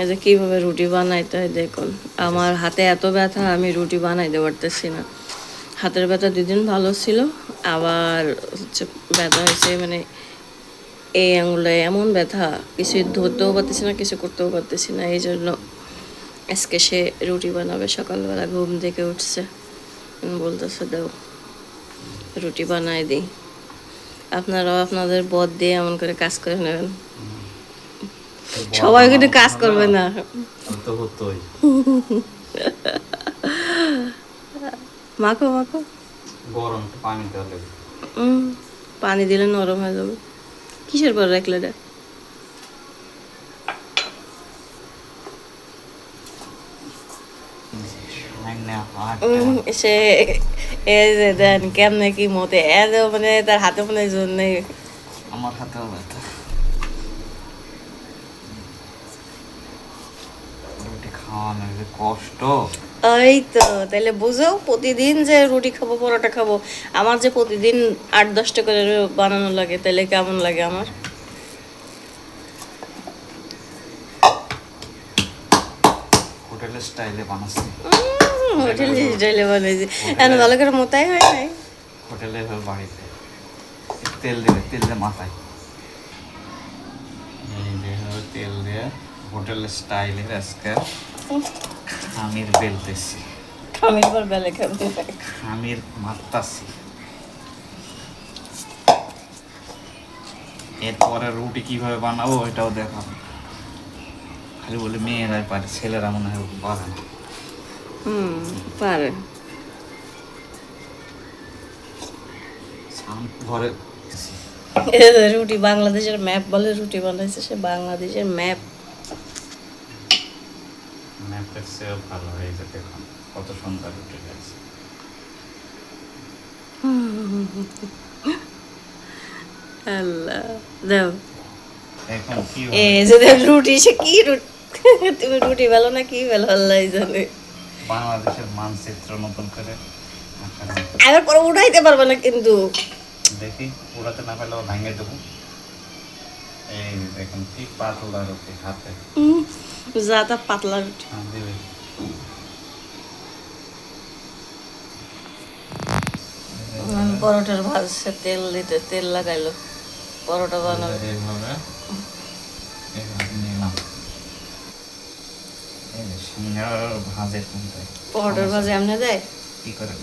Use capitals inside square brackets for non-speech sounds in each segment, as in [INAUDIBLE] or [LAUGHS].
এই যে কীভাবে রুটি বানাইতে হয় দেখুন। আমার হাতে এত ব্যথা, আমি রুটি বানাইতে পারতেছি না। হাতের ব্যথা দুদিন ভালো ছিল, আবার হচ্ছে ব্যথা হয়েছে মানে এই আঙুলে এমন ব্যথা কিছু ধরতেও পারতেছি না, কিছু করতেও পারতেছি না। এই জন্য আজকে সে রুটি বানাবে, সকালবেলা ঘুম থেকে উঠছে। বলতেছে, দাও, রুটি বানাই দিই। আপনারাও আপনাদের বদ দিয়ে এমন করে কাজ করে নেবেন। সবাই কিন্তু কাজ করবে না। তো হতোই [LAUGHS] মাখো মাখো। গরম পানি উম, পানি দিলে নরম হয়ে যাবে। কিসের পর রাখলে সে এই যে দেন কেমনে কি মতে? এ মানে তার হাতে মনে জোর নেই। আমার হাতেও যে কষ্ট। এই তো তাহলে বুঝো প্রতিদিন যে রুটি খাব পরোটা খাব আমার যে প্রতিদিন আট দশটা করে বানানো লাগে তাহলে কেমন লাগে আমার? হোটেলের স্টাইলে বানাচ্ছি। হোটেল স্টাইলে বানাইছি। এখন ভালো করে মোতাই হয় নাই? হোটেলে বাড়িতে। তেল দেবে তেল দিয়ে মাথায়। তেল দিয়ে হোটেলের স্টাইলের আজকে। খামির বেলতেছি। খামির পর বেলে খাবে খামির মারতাছি। এরপরে রুটি কীভাবে বানাবো এটাও দেখাবো। খালি বলে মেয়েরাই পারে ছেলেরা মনে হয় পারে না। হুম পারে। ঘরে রুটি বাংলাদেশের ম্যাপ বলে রুটি বানাইছে সে বাংলাদেশের ম্যাপ। ম্যাপের চেয়েও ভালো হয়ে যায় দেখুন কত সুন্দর রুটি হয়েছে আল্লাহ দাও। এখন কি এই যে দেখ রুটি সে কি রুটি তুমি রুটি বেলো না কি বেলো আল্লাহ জানে। বাংলাদেশের মানচিত্র নতুন করে আবার পরে উঠাইতে পারবে না কিন্তু। দেখি উড়াতে না পারলেও ভাঙে দেবো। এই দেখুন কি পাতলা রুটি হাতে। যা তা পাতলা রুটি পরোটার ভাজছে তেল দিতে তেল লাগাইলো পরোটা বানাবে পরোটার ভাজে এমনি দেয় কি করে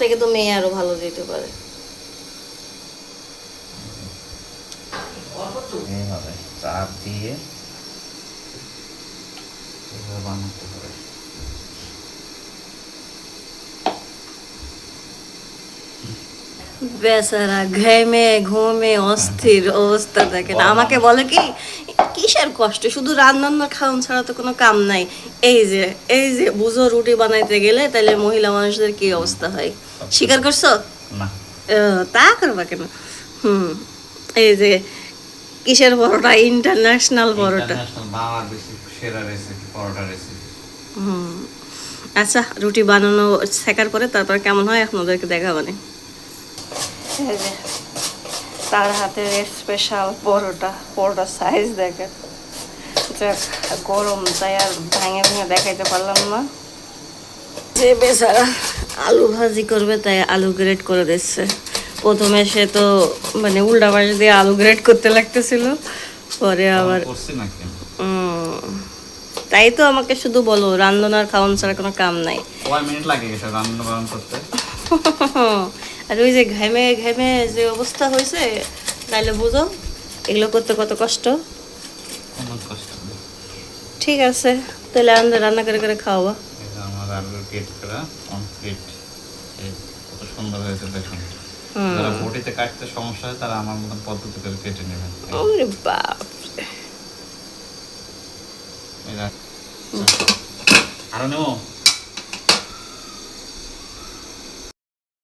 থেকে তো মেয়ে আরও ভালো দিতে পারে চাপ দিয়ে এইভাবে বানাতে হবে। বেচারা ঘেমে ঘুমে অস্থির অবস্থা দেখেন। আমাকে বলে কি কিসের কষ্ট? শুধু রান্নান্না খাওয়ান ছাড়া তো কোনো কাম নাই। এই যে এই যে বুঝো রুটি বানাইতে গেলে তাহলে মহিলা মানুষদের কি অবস্থা হয়? স্বীকার করছ? তা করবা কেন? হুম এই যে কিসের পরোটা। ইন্টারন্যাশনাল বাংলাদেশি সেরা রেসিপি পরোটা রেসিপি হুম। আচ্ছা রুটি বানানো শেখার পরে তারপর কেমন হয় আপনাদেরকে দেখাবানি এই যে তার হাতের স্পেশাল পরোটা পরোটা সাইজ দেখেন। গরম তাই আর ভাঙে ভেঙে দেখাইতে পারলাম না। যে বেচারা আলু ভাজি করবে তাই আলু গ্রেড করে দিচ্ছে। প্রথমে সে তো মানে উল্টা পাশে দিয়ে আলু গ্রেড করতে লাগতেছিল। পরে আবার তাই তো আমাকে শুধু বলো রান্ধনার খাওয়ান ছাড়া কোনো কাম নাই। কয় মিনিট লাগে গেছে রান্না বান্না করতে। [LAUGHS] আর ওই যে ঘেমে ঘেমে যে অবস্থা হয়েছে তাইলে বুঝো এগুলো করতে কত কষ্ট। ঠিক আছে তাহলে আমাদের রান্না করে করে খাওয়াবা। আমার আলু কেট করা কমপ্লিট কত সুন্দর হয়েছে দেখুন। যারা বটিতে কাটতে সমস্যা হয় তারা আমার মতন পদ্ধতি করে কেটে নেবেন। ওরে বাপ। এই দেখ। আরও নেব